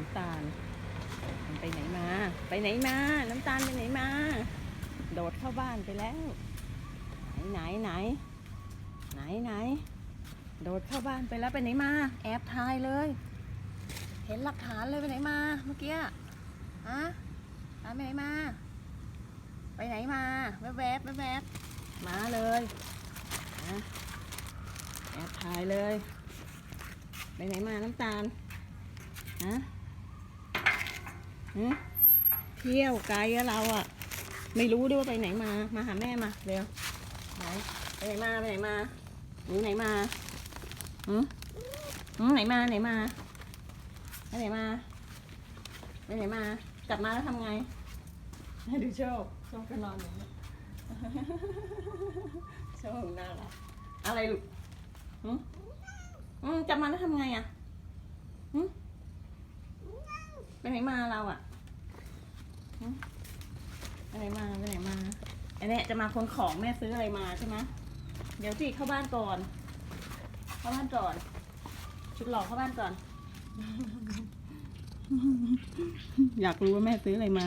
น้ำตาลมันไปไหนมา ไปไหนมา น้ำตาลไปไหนมา โดดเข้าบ้านไปแล้ว ไหนไหนไหนไหนไหน โดดเข้าบ้านไปแล้วไปไหนมา แอบถ่ายเลย เห็นหลักฐานเลยไปไหนมา เมื่อกี้อะตามไปไหนมา ไปไหนมา แวบแวบแวบมาเลยแอบถ่ายเลย ไปไหนมาน้ำตาล ฮะ เที่ยวไกลอะเราอะไม่รู้ด้วยว่าไปไหนมา มาหาแม่มาเร็วไหนไปไหนมาไปไหนมาหนูไหนมาหืมหืมไหนมาไหนมาไปไหนมาไปไหนมากลับมาแล้วทำไงให้ดูโชคโชคก็นอนอยู่เนี่ยโชคน่ารักอะไรลูกหืมอืมกลับมาแล้วทำไงอะหืม ไปไหนมาเราอะหืมไปไหนมาไปไหนมาอันเนี้ยจะมาคนของแม่ซื้ออะไรมาใช่ไหมเดี๋ยวสิเข้าบ้านก่อน เข้าบ้านก่อน ชุดหล่อเข้าบ้านก่อน อยากรู้ว่าแม่ซื้ออะไรมา